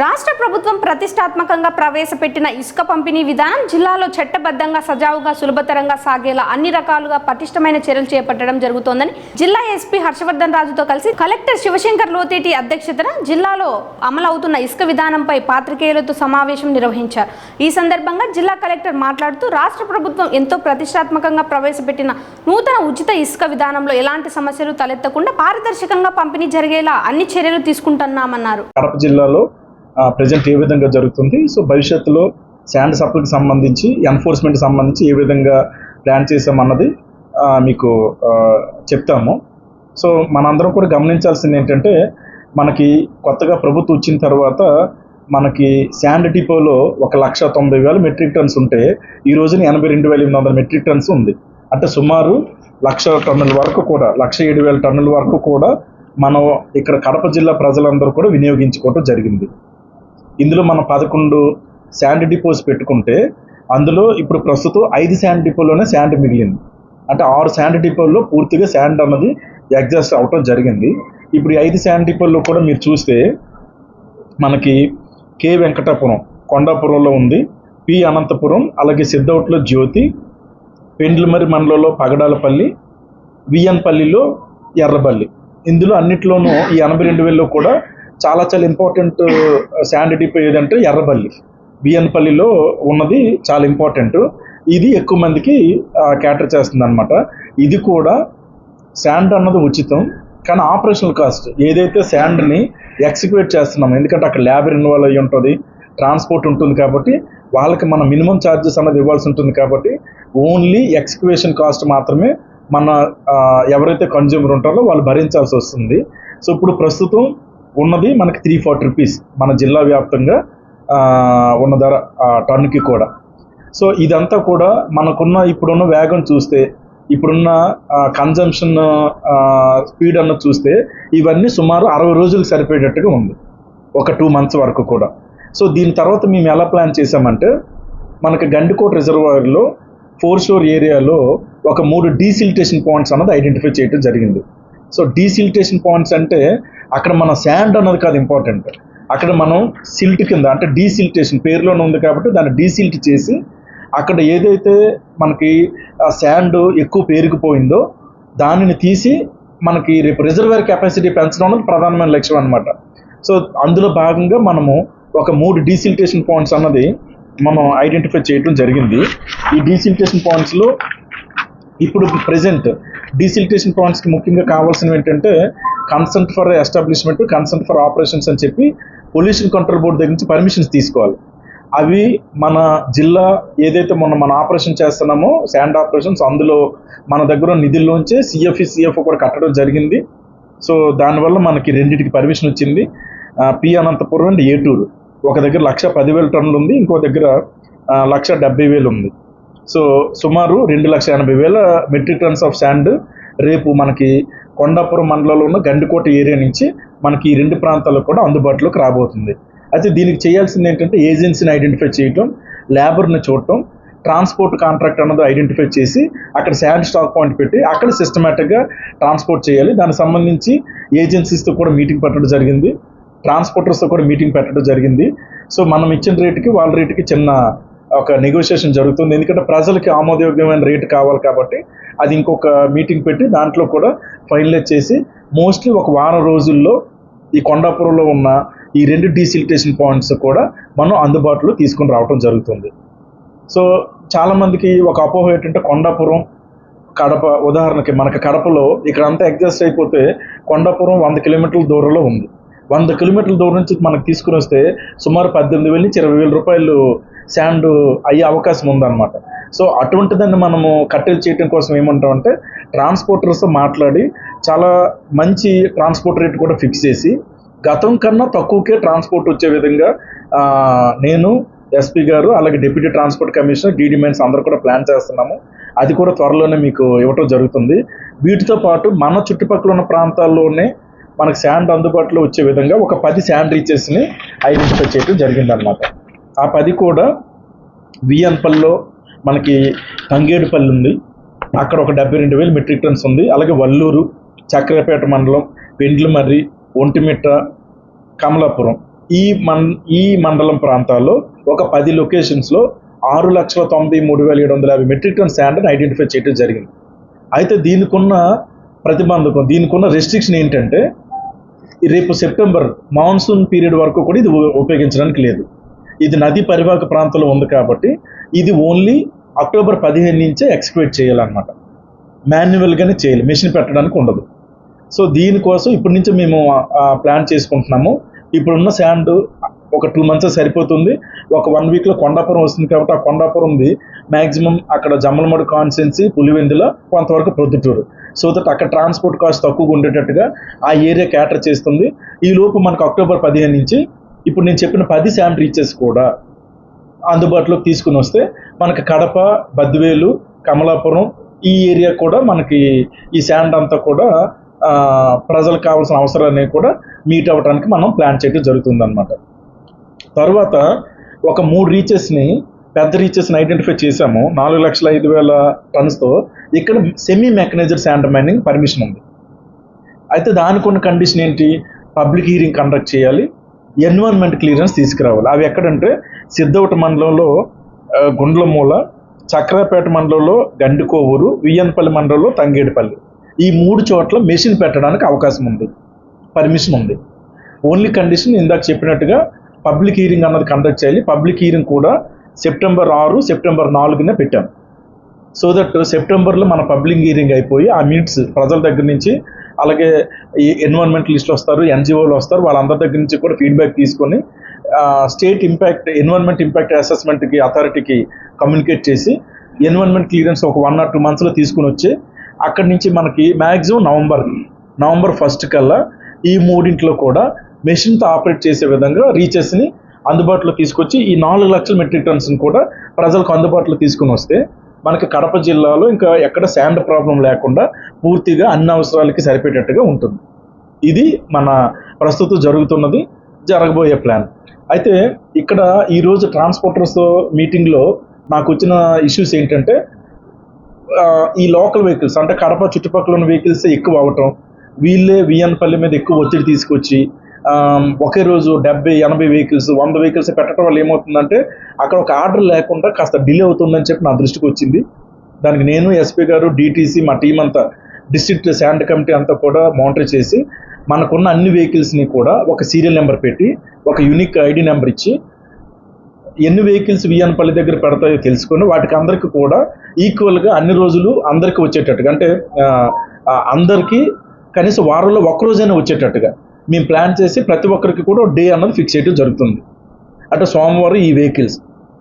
రాష్ట్ర ప్రభుత్వం ప్రతిష్టాత్మకంగా ప్రవేశపెట్టిన ఇసుక పంపిణీ విధానం జిల్లాలో చట్టబద్ధంగా సజావుగా సులభతరంగా సాగేలా అన్ని రకాలుగా పటిష్టమైన చర్యలు చేపట్టడం జరుగుతోందని జిల్లా ఎస్పీ హర్షవర్ధన్ రాజుతో కలిసి కలెక్టర్ శివశంకర్ లోతేటి అధ్యక్షతన జిల్లాలో అమలవుతున్న ఇసుక విధానంపై పాత్రికేయులతో సమావేశం నిర్వహించారు. ఈ సందర్భంగా జిల్లా కలెక్టర్ మాట్లాడుతూ రాష్ట్ర ప్రభుత్వం ఎంతో ప్రతిష్టాత్మకంగా ప్రవేశపెట్టిన నూతన ఉచిత ఇసుక విధానంలో ఎలాంటి సమస్యలు తలెత్తకుండా పారదర్శకంగా పంపిణీ జరిగేలా అన్ని చర్యలు తీసుకుంటున్నామన్నారు. కడప జిల్లాలో ప్రజెంట్ ఏ విధంగా జరుగుతుంది? సో భవిష్యత్తులో శాండ్ సప్లకి సంబంధించి ఎన్ఫోర్స్మెంట్ సంబంధించి ఏ విధంగా ప్లాన్ చేసామన్నది మీకు చెప్తాము. సో మనందరం కూడా గమనించాల్సింది ఏంటంటే మనకి కొత్తగా ప్రభుత్వం వచ్చిన తర్వాత మనకి శాండ్ డిపోలో ఒక లక్ష తొంభై వేల మెట్రిక్ టన్స్ ఉంటే ఈ రోజున ఎనభై రెండు వేల ఎనిమిది వందల మెట్రిక్ టన్స్ ఉంది. అంటే సుమారు లక్ష టన్నుల వరకు కూడా లక్ష ఏడు వేల టన్నుల వరకు కూడా మనం ఇక్కడ కడప జిల్లా ప్రజలందరూ కూడా వినియోగించుకోవడం జరిగింది. ఇందులో మనం పదకొండు శాండ్ డిపోస్ పెట్టుకుంటే అందులో ఇప్పుడు ప్రస్తుతం ఐదు శాండ్ డిపోలోనే శాండ్ మిగిలింది. అంటే ఆరు శాండ్ డిపోల్లో పూర్తిగా శాండ్ అన్నది ఎగ్జాస్ట్ అవటం జరిగింది. ఇప్పుడు ఐదు శాండ్ డిపోల్లో కూడా మీరు చూస్తే మనకి కే వెంకటాపురం కొండాపురంలో ఉంది. పి అనంతపురం అలాగే సిద్ధౌట్లో జ్యోతి పెండ్లమరి మండలంలో పగడాలపల్లి విఎన్పల్లిలో ఎర్రబల్లి. ఇందులో అన్నిట్లోనూ ఈ ఎనభై రెండు వేలలో కూడా చాలా చాలా ఇంపార్టెంట్ శాండ్ డిపో ఏదంటే ఎర్రబల్లి. బిఎన్పల్లిలో ఉన్నది చాలా ఇంపార్టెంట్ ఇది ఎక్కువ మందికి క్యాటర్ చేస్తుంది అనమాట ఇది కూడా శాండ్ అన్నది ఉచితం. కానీ ఆపరేషనల్ కాస్ట్ ఏదైతే శాండ్ని ఎక్సిక్యూట్ చేస్తున్నాం ఎందుకంటే అక్కడ ల్యాబ్ ఇన్వాల్వ్ అయ్యి ఉంటుంది ట్రాన్స్పోర్ట్ ఉంటుంది కాబట్టి వాళ్ళకి మన మినిమం ఛార్జెస్ అన్నది ఇవ్వాల్సి ఉంటుంది కాబట్టి ఓన్లీ ఎక్స్క్యువేషన్ కాస్ట్ మాత్రమే మన ఎవరైతే కన్జ్యూమర్ ఉంటారో వాళ్ళు భరించాల్సి వస్తుంది. సో ఇప్పుడు ప్రస్తుతం ఉన్నది మనకి త్రీ ఫార్టీ రూపీస్ మన జిల్లా వ్యాప్తంగా ఉన్న ధర ఆ, టన్నుకి కూడా. సో ఇదంతా కూడా మనకున్న ఇప్పుడున్న వేగం చూస్తే ఇప్పుడున్న కన్జంప్షన్ స్పీడ్ అన్న చూస్తే ఇవన్నీ సుమారు అరవై రోజులు సరిపోయేటట్టుగా ఉంది. ఒక టూ మంత్స్ వరకు కూడా. సో దీని తర్వాత మేము ఎలా ప్లాన్ చేసామంటే మనకి గండికోట రిజర్వాయర్లో ఫోర్ షోర్ ఏరియాలో ఒక మూడు డీసిల్టేషన్ పాయింట్స్ అన్నది ఐడెంటిఫై చేయడం జరిగింది. సో డీసిల్టేషన్ పాయింట్స్ అంటే అక్కడ మన శాండ్ అన్నది కాదు ఇంపార్టెంట్ అక్కడ మనం సిల్ట్ కింద అంటే డీసిల్టేషన్ పేరులోనే ఉంది కాబట్టి దాన్ని డీసిల్ట్ చేసి అక్కడ ఏదైతే మనకి ఆ శాండ్ ఎక్కువ పేరుకుపోయిందో దానిని తీసి మనకి రేపు రిజర్వేర్ కెపాసిటీ పెంచడం అనేది ప్రధానమైన లక్ష్యం అనమాట సో అందులో భాగంగా మనము ఒక మూడు డీసిల్టేషన్ పాయింట్స్ అన్నది మనం ఐడెంటిఫై చేయడం జరిగింది. ఈ డీసిల్టేషన్ పాయింట్స్లో ఇప్పుడు ప్రజెంట్ డీసిల్టేషన్ పాయింట్స్కి ముఖ్యంగా కావాల్సినవి ఏంటంటే consent for establishment consent for operations అని చెప్పి పొల్యూషన్ కంట్రోల్ బోర్డు దగ్గర నుంచి పర్మిషన్స్ తీసుకోవాలి. అవి మన జిల్లా ఏదైతే మొన్న మన ఆపరేషన్ చేస్తున్నామో శాండ్ ఆపరేషన్స్ అందులో మన దగ్గర నిధుల్లోంచే సిఎఫ్ఈ సిఎఫ్ఓ కూడా కట్టడం జరిగింది. సో దానివల్ల మనకి రెండింటికి పర్మిషన్ వచ్చింది. P Anantapuram and Eturu. ఒక దగ్గర లక్ష పదివేల టన్నులు ఉంది ఇంకో దగ్గర లక్ష డెబ్బై వేలు ఉంది. సో సుమారు రెండు లక్ష ఎనభై వేల మెట్రిక్ టన్స్ ఆఫ్ శాండ్ రేపు మనకి కొండాపురం మండలంలో ఉన్న గండికోట ఏరియా నుంచి మనకి ఈ రెండు ప్రాంతాల్లో కూడా అందుబాటులోకి రాబోతుంది. అయితే దీనికి చేయాల్సింది ఏంటంటే ఏజెన్సీని ఐడెంటిఫై చేయటం లేబర్ని చూడటం ట్రాన్స్పోర్ట్ కాంట్రాక్ట్ అన్నది ఐడెంటిఫై చేసి అక్కడ శాండ్ స్టాక్ పాయింట్ పెట్టి అక్కడ సిస్టమేటిక్గా ట్రాన్స్పోర్ట్ చేయాలి. దానికి సంబంధించి ఏజెన్సీస్తో కూడా మీటింగ్ పెట్టడం జరిగింది. ట్రాన్స్పోర్టర్స్తో కూడా మీటింగ్ పెట్టడం జరిగింది. సో మనం ఇచ్చిన రేటుకి వాళ్ళ రేటుకి చిన్న ఒక నెగోషియేషన్ జరుగుతుంది. ఎందుకంటే ప్రజలకి ఆమోదయోగ్యమైన రేటు కావాలి కాబట్టి అది ఇంకొక మీటింగ్ పెట్టి దాంట్లో కూడా ఫైనలైజ్ చేసి మోస్ట్లీ ఒక వారం రోజుల్లో ఈ కొండాపురంలో ఉన్న ఈ రెండు డీసిలిటేషన్ పాయింట్స్ కూడా మనం అందుబాటులో తీసుకొని రావడం జరుగుతుంది. సో చాలామందికి ఒక అపోహ ఏంటంటే కొండాపురం కడప ఉదాహరణకి మనకి కడపలో ఇక్కడంతా ఎగ్జాస్ట్ అడ్జస్ట్ అయిపోతే కొండాపురం వంద కిలోమీటర్ల దూరంలో ఉంది. వంద కిలోమీటర్ల దూరం నుంచి మనకు తీసుకుని వస్తే సుమారు పద్దెనిమిది వేల నుంచి ఇరవై వేల రూపాయలు శాండ్ అయ్యే అవకాశం ఉందన్నమాట. సో అటువంటిదాన్ని మనము కట్టెలు చేయటం కోసం ఏమంటామంటే ట్రాన్స్పోర్టర్స్తో మాట్లాడి చాలా మంచి ట్రాన్స్పోర్ట్ రేట్ కూడా ఫిక్స్ చేసి గతం కన్నా తక్కువకే ట్రాన్స్పోర్ట్ వచ్చే విధంగా నేను ఎస్పీ గారు అలాగే deputy transport commissioner DD mines అందరూ కూడా ప్లాన్ చేస్తున్నాము. అది కూడా త్వరలోనే మీకు ఇవ్వటం జరుగుతుంది. వీటితో పాటు మన చుట్టుపక్కల ఉన్న ప్రాంతాల్లోనే మనకు శాండ్ అందుబాటులో వచ్చే విధంగా ఒక పది శాండ్ రీచెస్ని ఐడెంటిఫై చేయడం జరిగిందనమాట ఆ పది కూడా విఎన్పల్లిలో మనకి తంగేడుపల్లి ఉంది. అక్కడ ఒక డెబ్బై రెండు వేలు మెట్రిక్ టన్స్ ఉంది. అలాగే వల్లూరు చక్రపేట మండలం పెండ్లమర్రి ఒంటిమిట్ట కమలాపురం. ఈ మన్ ఈ మండలం ప్రాంతాల్లో ఒక పది లొకేషన్స్లో ఆరు లక్షల తొంభై మూడు వేల ఏడు వందల యాభై మెట్రిక్ టన్ శాండ్ని ఐడెంటిఫై చేయడం జరిగింది. అయితే దీనికున్న ప్రతిబంధకం దీనికున్న రెస్ట్రిక్షన్ ఏంటంటే రేపు సెప్టెంబర్ మాన్సూన్ పీరియడ్ వరకు కూడా ఇది ఉపయోగించడానికి లేదు. ఇది నది పరివాహక ప్రాంతంలో ఉంది కాబట్టి ఇది ఓన్లీ అక్టోబర్ పదిహేను నుంచే ఎక్స్క్వేట్ చేయాలన్నమాట. మాన్యువల్గానే చేయాలి. మిషన్ పెట్టడానికి ఉండదు. సో దీనికోసం ఇప్పటి నుంచి మేము ప్లాన్ చేసుకుంటున్నాము. ఇప్పుడున్న శాండ్ ఒక టూ మంత్స్ సరిపోతుంది. ఒక వన్ వీక్లో కొండాపురం వస్తుంది కాబట్టి ఆ కొండాపురంది మ్యాక్సిమం అక్కడ జమ్మలమడు కాన్స్టెన్సీ పులివెందుల కొంతవరకు ప్రొద్దుటూరు. సో దట్ అక్కడ ట్రాన్స్పోర్ట్ కాస్ట్ తక్కువగా ఉండేటట్టుగా ఆ ఏరియా క్యాటర్ చేస్తుంది. ఈ లోపు మనకు అక్టోబర్ పదిహేను నుంచి ఇప్పుడు నేను చెప్పిన పది శాండ్ రీచెస్ కూడా అందుబాటులోకి తీసుకుని వస్తే మనకి కడప బద్వేలు కమలాపురం ఈ ఏరియా కూడా మనకి ఈ శాండ్ అంతా కూడా ప్రజలకు కావాల్సిన అవసరాన్ని కూడా మీట్ అవ్వడానికి మనం ప్లాన్ చేయడం జరుగుతుంది అనమాట తర్వాత ఒక మూడు రీచెస్ని పెద్ద రీచెస్ని ఐడెంటిఫై చేశాము. నాలుగు లక్షల ఐదు వేల టన్స్తో ఇక్కడ semi mechanised sand mining permission ఉంది. అయితే దానికి ఉన్న కండిషన్ ఏంటి? పబ్లిక్ హీరింగ్ కండక్ట్ చేయాలి. ఎన్విరాన్మెంట్ క్లియరెన్స్ తీసుకురావాలి. అవి ఎక్కడంటే సిద్ధవట మండలంలో గుండ్లమూల చక్రపేట మండలంలో గండికోవూరు వియ్యన్పల్లి మండలంలో తంగేడిపల్లి. ఈ మూడు చోట్ల మెషిన్ పెట్టడానికి అవకాశం ఉంది. పర్మిషన్ ఉంది. ఓన్లీ కండిషన్ ఇందాక చెప్పినట్టుగా పబ్లిక్ హీరింగ్ అన్నది కండక్ట్ చేయాలి. పబ్లిక్ హీరింగ్ కూడా సెప్టెంబర్ ఆరు సెప్టెంబర్ నాలుగున పెట్టాం. సో దట్ సెప్టెంబర్లో మన పబ్లిక్ హీరింగ్ అయిపోయి ఆ మీట్స్ ప్రజల దగ్గర నుంచి అలాగే ఈ ఎన్విరాన్మెంటలిస్టులు వస్తారు ఎన్జిఓలు వస్తారు వాళ్ళందరి దగ్గర నుంచి కూడా ఫీడ్బ్యాక్ తీసుకొని స్టేట్ ఇంపాక్ట్ ఎన్విరాన్మెంట్ ఇంపాక్ట్ అసెస్మెంట్కి అథారిటీకి కమ్యూనికేట్ చేసి ఎన్విరాన్మెంట్ క్లియరెన్స్ ఒక వన్ ఆర్ టూ మంత్స్లో తీసుకుని వచ్చి అక్కడి నుంచి మనకి మ్యాక్సిమం నవంబర్ నవంబర్ ఫస్ట్ కల్లా ఈ మూడింట్లో కూడా మెషిన్తో ఆపరేట్ చేసే విధంగా రీచెస్ని అందుబాటులో తీసుకొచ్చి ఈ నాలుగు లక్షల మెట్రిక్ టన్స్ని కూడా ప్రజలకు అందుబాటులో తీసుకుని వస్తే మనకి కడప జిల్లాలో ఇంకా ఎక్కడ శాండ్ ప్రాబ్లం లేకుండా పూర్తిగా అన్ని అవసరాలకి సరిపోయేటట్టుగా ఉంటుంది. ఇది మన ప్రస్తుతం జరుగుతున్నది జరగబోయే ప్లాన్ అయితే ఇక్కడ ఈరోజు ట్రాన్స్పోర్టర్స్ మీటింగ్లో నాకు వచ్చిన ఇష్యూస్ ఏంటంటే ఈ లోకల్ వెహికల్స్ అంటే కడప చుట్టుపక్కల ఉన్న వెహికల్స్ ఎక్కువ అవటం వీళ్ళే విఎన్పల్లి మీద ఎక్కువ ఒత్తిడి తీసుకొచ్చి ఒకే రోజు డెబ్బై ఎనభై వెహికల్స్ వంద వెహికల్స్ పెట్టడం వల్ల ఏమవుతుందంటే అక్కడ ఒక ఆర్డర్ లేకుండా కాస్త డిలే అవుతుందని చెప్పి నా దృష్టికి వచ్చింది. దానికి నేను ఎస్పీ గారు డీటీసీ మా టీం అంతా డిస్ట్రిక్ట్ శాండ్ కమిటీ అంతా కూడా మానిటర్ చేసి మనకున్న అన్ని వెహికల్స్ని కూడా ఒక సీరియల్ నెంబర్ పెట్టి ఒక యూనిక్ ఐడి నెంబర్ ఇచ్చి ఎన్ని వెహికల్స్ విఎన్పల్లి దగ్గర పెడతాయో తెలుసుకొని వాటికి అందరికి కూడా ఈక్వల్గా అన్ని రోజులు అందరికి వచ్చేటట్టుగా అంటే అందరికీ కనీసం వారంలో ఒక్కరోజైనా వచ్చేటట్టుగా. మేము ప్లాన్ చేసి ప్రతి ఒక్కరికి కూడా డే అన్నది ఫిక్స్ చేయడం జరుగుతుంది. అంటే సోమవారం ఈ వెహికల్స్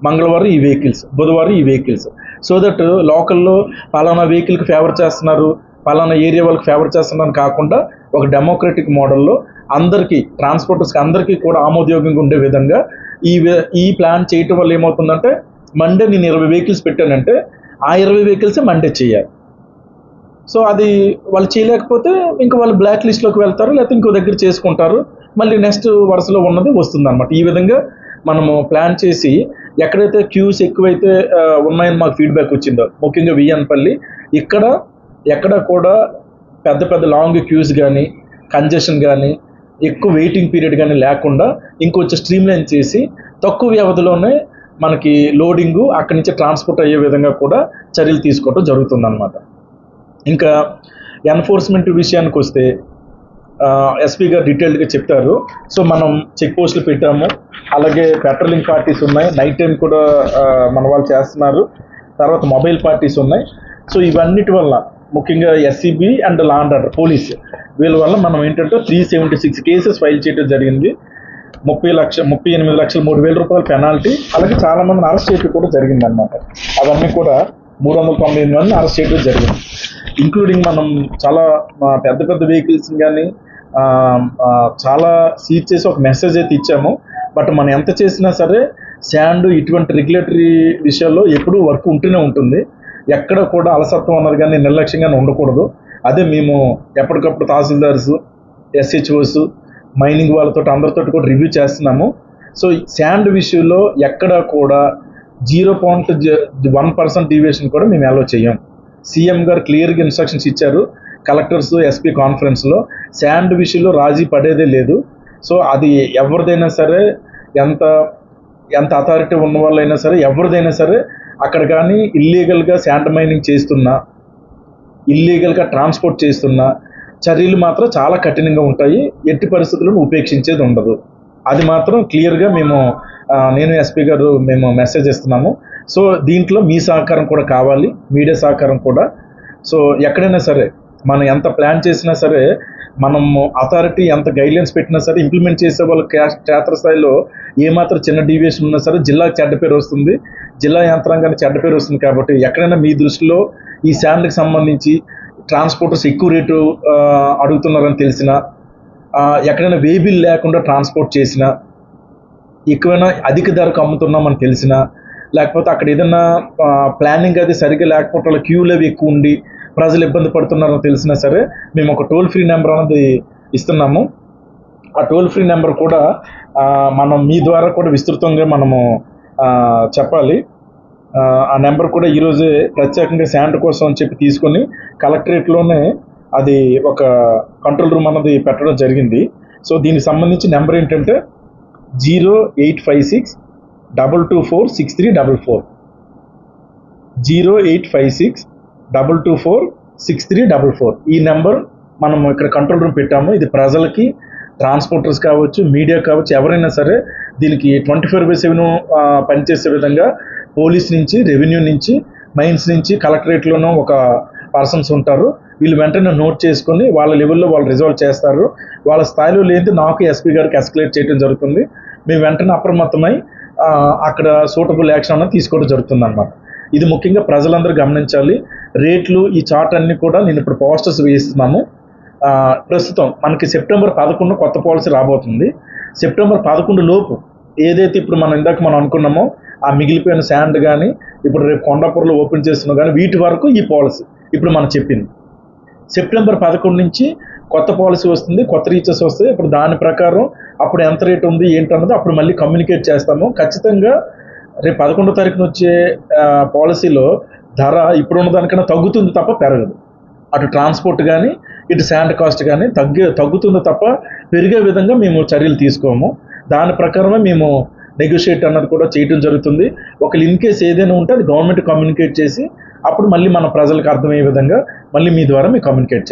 మంగళవారం ఈ వెహికల్స్ బుధవారం ఈ వెహికల్స్. సో దట్ లోకల్లో పలానా వెహికల్కి ఫేవర్ చేస్తున్నారు పలానా ఏరియా వాళ్ళకి ఫేవర్ చేస్తున్నారని కాకుండా ఒక డెమోక్రటిక్ మోడల్లో అందరికీ ట్రాన్స్పోర్టర్స్కి అందరికీ కూడా ఆమోదయోగ్యంగా ఉండే విధంగా ఈ ఈ ప్లాన్ చేయటం వల్ల ఏమవుతుందంటే మండే నేను ఇరవై వెహికల్స్ పెట్టానంటే ఆ ఇరవై వెహికల్సే మండే చేయాలి. సో అది వాళ్ళు చేయలేకపోతే ఇంకా వాళ్ళు బ్లాక్ లిస్ట్లోకి వెళ్తారు లేకపోతే ఇంకో దగ్గర చేసుకుంటారు. మళ్ళీ నెక్స్ట్ వరుసలో ఉన్నది వస్తుంది అనమాట ఈ విధంగా మనము ప్లాన్ చేసి ఎక్కడైతే క్యూస్ ఎక్కువైతే ఉన్నాయని మాకు ఫీడ్బ్యాక్ వచ్చిందో ముఖ్యంగా విఎన్పల్లి ఇక్కడ ఎక్కడ కూడా పెద్ద పెద్ద లాంగ్ క్యూస్ కానీ కంజెషన్ కానీ ఎక్కువ వెయిటింగ్ పీరియడ్ కానీ లేకుండా ఇంకొంచెం స్ట్రీమ్లైన్ చేసి తక్కువ వ్యవధిలోనే మనకి లోడింగు అక్కడి నుంచి ట్రాన్స్పోర్ట్ అయ్యే విధంగా కూడా చర్యలు తీసుకోవడం జరుగుతుందన్నమాట. ఇంకా ఎన్ఫోర్స్మెంట్ విషయానికి వస్తే ఎస్పీ గారు డీటెయిల్డ్గా చెప్తారు. సో మనం చెక్ పోస్టులు పెట్టాము. అలాగే పెట్రోలింగ్ పార్టీస్ ఉన్నాయి. నైట్ టైం కూడా మన వాళ్ళు చేస్తున్నారు. తర్వాత మొబైల్ పార్టీస్ ఉన్నాయి. సో ఇవన్నిటి వల్ల ముఖ్యంగా SEB and law and order police వీళ్ళ వల్ల మనం ఏంటంటే three seventy six cases file చేయడం జరిగింది. ముప్పై లక్ష ముప్పై ఎనిమిది లక్షల మూడు వేల రూపాయల పెనాల్టీ అలాగే చాలా మందిని అరెస్ట్ చేయడం కూడా జరిగింది అనమాట అవన్నీ కూడా మూడు వందల తొంభై ఎనిమిది మందిని అరెస్ట్ చేయడం జరిగింది. ఇంక్లూడింగ్ మనం చాలా పెద్ద పెద్ద వెహికల్స్ కానీ చాలా సీజ్ చేసి ఒక మెసేజ్ అయితే ఇచ్చాము. బట్ మనం ఎంత చేసినా సరే శాండ్ ఇటువంటి రెగ్యులేటరీ విషయాల్లో ఎప్పుడూ వర్క్ ఉంటూనే ఉంటుంది. ఎక్కడ కూడా అలసత్వం అన్నారు కానీ నిర్లక్ష్యంగానే ఉండకూడదు. అదే మేము ఎప్పటికప్పుడు తహసీల్దార్స్ ఎస్హెచ్ఓస్ మైనింగ్ వాళ్ళతో అందరితో కూడా రివ్యూ చేస్తున్నాము. సో శాండ్ విషయంలో ఎక్కడ కూడా zero point one percent deviation కూడా మేము అలో చేయం. సీఎం గారు క్లియర్గా ఇన్స్ట్రక్షన్స్ ఇచ్చారు. కలెక్టర్స్ ఎస్పీ కాన్ఫరెన్స్లో శాండ్ విషయంలో రాజీ పడేదే లేదు. సో అది ఎవరిదైనా సరే ఎంత ఎంత అథారిటీ ఉన్న వాళ్ళైనా సరే ఎవరిదైనా సరే అక్కడ కానీ ఇల్లీగల్గా శాండ్ మైనింగ్ చేస్తున్నా ఇల్లీగల్గా ట్రాన్స్పోర్ట్ చేస్తున్నా చర్యలు మాత్రం చాలా కఠినంగా ఉంటాయి. ఎట్టి పరిస్థితులను ఉపేక్షించేది ఉండదు. అది మాత్రం క్లియర్గా మేము నేను ఎస్పీ గారు మేము మెసేజ్ ఇస్తున్నాము. సో దీంట్లో మీ సహకారం కూడా కావాలి మీడియా సహకారం కూడా. సో ఎక్కడైనా సరే మనం ఎంత ప్లాన్ చేసినా సరే మనము అథారిటీ ఎంత గైడ్లైన్స్ పెట్టినా సరే ఇంప్లిమెంట్ చేసే వాళ్ళ క్యా- క్షేత్రస్థాయిలో ఏమాత్రం చిన్న డీవియేషన్ ఉన్నా సరే జిల్లాకు చెడ్డ పేరు వస్తుంది. జిల్లా యంత్రాంగానికి చెడ్డ పేరు వస్తుంది కాబట్టి ఎక్కడైనా మీ దృష్టిలో ఈ శాండ్కి సంబంధించి ట్రాన్స్పోర్టర్స్ ఎక్కువ రేటు అడుగుతున్నారని తెలిసిన ఎక్కడైనా వేబిల్ లేకుండా ట్రాన్స్పోర్ట్ చేసిన ఎక్కువైనా అధిక ధరకు అమ్ముతున్నామని తెలిసిన లేకపోతే అక్కడ ఏదన్నా ప్లానింగ్ అది సరిగ్గా లేకపోతే వాళ్ళ క్యూలు అవి ఎక్కువ ఉండి ప్రజలు ఇబ్బంది పడుతున్నారని తెలిసినా సరే మేము ఒక టోల్ ఫ్రీ నెంబర్ అనేది ఇస్తున్నాము. ఆ టోల్ ఫ్రీ నెంబర్ కూడా మనం మీ ద్వారా కూడా విస్తృతంగా మనము చెప్పాలి. ఆ, ఆ నెంబర్ కూడా ఈరోజే ప్రత్యేకంగా శాండ్ కోసం అని చెప్పి తీసుకొని కలెక్టరేట్లోనే అది ఒక కంట్రోల్ రూమ్ అన్నది పెట్టడం జరిగింది. సో దీనికి సంబంధించి నెంబర్ ఏంటంటే zero eight five six double two four six three double four zero eight five six double two four six three double four ఈ నెంబర్ మనం ఇక్కడ కంట్రోల్ రూమ్ పెట్టాము. ఇది ప్రజలకి ట్రాన్స్పోర్టర్స్ కావచ్చు మీడియా కావచ్చు ఎవరైనా సరే దీనికి ట్వంటీ ఫోర్ బై సెవెన్ పనిచేసే విధంగా పోలీస్ నుంచి రెవెన్యూ నుంచి మైన్స్ నుంచి కలెక్టరేట్లోనూ ఒక పర్సన్స్ ఉంటారు. వీళ్ళు వెంటనే నోట్ చేసుకొని వాళ్ళ లెవెల్లో వాళ్ళు రిజాల్వ్ చేస్తారు. వాళ్ళ స్థాయిలో లేనిది నాకు ఎస్పీ గారికి ఎస్కలేట్ చేయడం జరుగుతుంది. మేము వెంటనే అప్రమత్తమై అక్కడ సూటబుల్ యాక్షన్ అన్నది తీసుకోవడం జరుగుతుంది అనమాట ఇది ముఖ్యంగా ప్రజలందరూ గమనించాలి. రేట్లు ఈ చార్ట్ అన్ని కూడా నేను ఇప్పుడు పోస్టర్స్ వేస్తున్నాము ప్రస్తుతం మనకి సెప్టెంబర్ పదకొండు కొత్త పాలసీ రాబోతుంది. సెప్టెంబర్ పదకొండు లోపు ఏదైతే ఇప్పుడు మనం ఇందాక మనం అనుకున్నామో ఆ మిగిలిపోయిన శాండ్ కానీ ఇప్పుడు రేపు కొండాపూర్లో ఓపెన్ చేస్తున్నాం కానీ వీటి వరకు ఈ పాలసీ ఇప్పుడు మనం చెప్పింది. సెప్టెంబర్ పదకొండు నుంచి కొత్త పాలసీ వస్తుంది కొత్త రీచెస్ వస్తాయి. ఇప్పుడు దాని ప్రకారం అప్పుడు ఎంత రేట్ ఉంది ఏంటన్నది అప్పుడు మళ్ళీ కమ్యూనికేట్ చేస్తాము. ఖచ్చితంగా రేపు పదకొండో తారీఖున వచ్చే పాలసీలో ధర ఇప్పుడున్న దానికన్నా తగ్గుతుంది తప్ప పెరగదు. అటు ట్రాన్స్పోర్ట్ కానీ ఇటు శాండ్ కాస్ట్ కానీ తగ్గే తగ్గుతుంది తప్ప పెరిగే విధంగా మేము చర్యలు తీసుకోము. దాని ప్రకారమే మేము నెగోషియేట్ అన్నది కూడా చేయడం జరుగుతుంది. ఒకళ్ళు ఇన్ కేస్ ఏదైనా ఉంటే అది గవర్నమెంట్ కమ్యూనికేట్ చేసి అప్పుడు మళ్ళీ మన ప్రజలకు అర్థమయ్యే విధంగా మళ్ళీ మీ ద్వారా మేము కమ్యూనికేట్ చేస్తాం.